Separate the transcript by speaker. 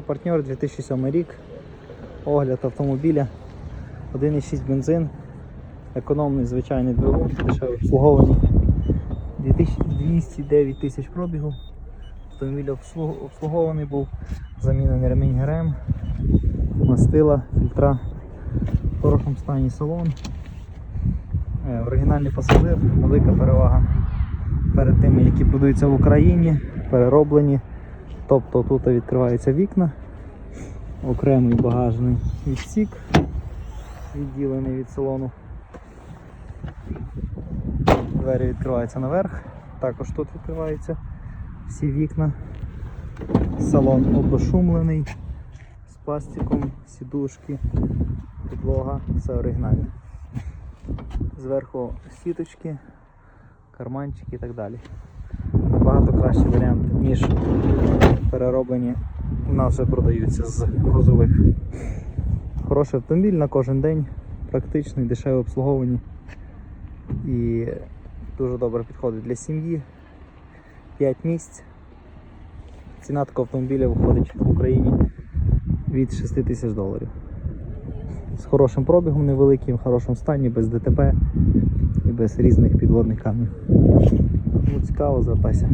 Speaker 1: Партнер 2007 рік. Огляд автомобіля. 1,6 бензин. Економний звичайний двигун, дешеве обслуговування. 209 тисяч пробігу. Автомобіль обслугований був. Замінений ремінь ГРМ, мастила, фільтра. В хорошому стані салон. Е, Оригінальний пасажир, велика перевага перед тими, які продаються в Україні, перероблені. Тобто тут відкриваються вікна, окремий багажний відсік, відділений від салону. Двері відкриваються наверх, також тут відкриваються всі вікна. Салон обошумлений з пластиком, сідушки, підлога, все оригінальне. Зверху сіточки, карманчики і так далі. Набагато кращий варіант, ніж перероблені у нас вже продаються з грузових. Хороший автомобіль на кожен день, практичний, дешеве обслуговування і дуже добре підходить для сім'ї. 5 місць. Ціна такого автомобіля виходить в Україні від 6 тисяч доларів. З хорошим пробігом невеликим, в хорошому стані, без ДТП і без різних підводних камнів. Кому цікаво, звертайся.